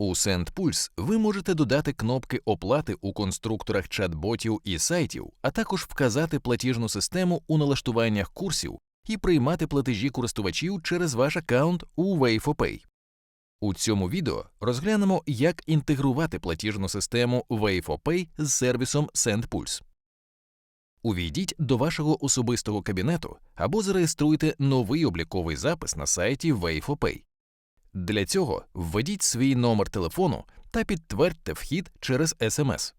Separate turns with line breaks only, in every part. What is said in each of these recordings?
У SendPulse ви можете додати кнопки оплати у конструкторах чат-ботів і сайтів, а також вказати платіжну систему у налаштуваннях курсів і приймати платежі користувачів через ваш аккаунт у Way4Pay. У цьому відео розглянемо, як інтегрувати платіжну систему Way4Pay з сервісом SendPulse. Увійдіть до вашого особистого кабінету або зареєструйте новий обліковий запис на сайті Way4Pay. Для цього введіть свій номер телефону та підтвердьте вхід через SMS.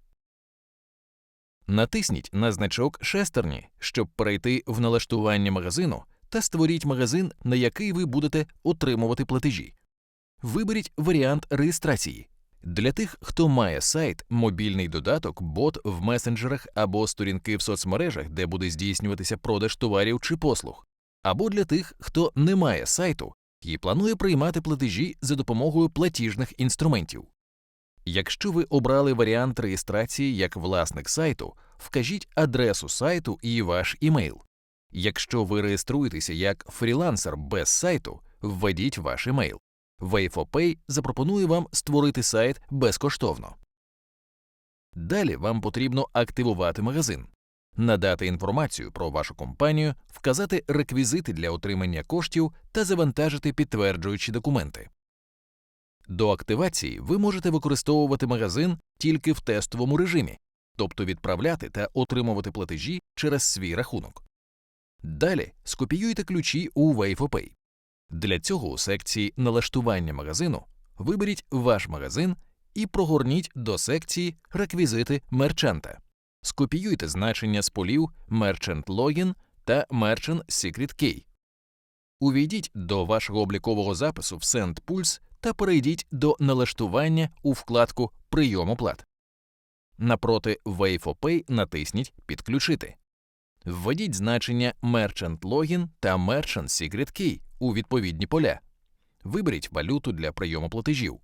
Натисніть на значок шестерні, щоб перейти в налаштування магазину та створіть магазин, на який ви будете отримувати платежі. Виберіть варіант реєстрації. Для тих, хто має сайт, мобільний додаток, бот в месенджерах або сторінки в соцмережах, де буде здійснюватися продаж товарів чи послуг, або для тих, хто не має сайту і планує приймати платежі за допомогою платіжних інструментів. Якщо ви обрали варіант реєстрації як власник сайту, вкажіть адресу сайту і ваш імейл. Якщо ви реєструєтеся як фрілансер без сайту, введіть ваш імейл. Way4Pay запропонує вам створити сайт безкоштовно. Далі вам потрібно активувати магазин, надати інформацію про вашу компанію, вказати реквізити для отримання коштів та завантажити підтверджуючі документи. До активації ви можете використовувати магазин тільки в тестовому режимі, тобто відправляти та отримувати платежі через свій рахунок. Далі скопіюйте ключі у Way4Pay. Для цього у секції налаштування магазину виберіть ваш магазин і прогорніть до секції Реквізити мерчанта. Скопіюйте значення з полів Merchant Login та Merchant Secret Key. Увійдіть до вашого облікового запису в SendPulse та перейдіть до налаштування у вкладку Прийом оплат. Напроти Way4Pay натисніть Підключити. Введіть значення Merchant Login та Merchant Secret Key у відповідні поля. Виберіть валюту для прийому платежів.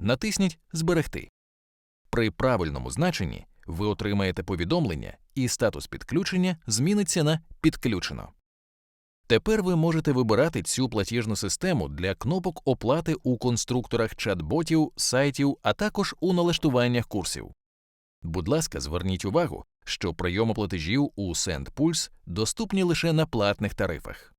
Натисніть Зберегти. При правильному значенні ви отримаєте повідомлення, і статус підключення зміниться на Підключено. Тепер ви можете вибирати цю платіжну систему для кнопок оплати у конструкторах чат-ботів, сайтів, а також у налаштуваннях курсів. Будь ласка, зверніть увагу, що прийоми платежів у SendPulse доступні лише на платних тарифах.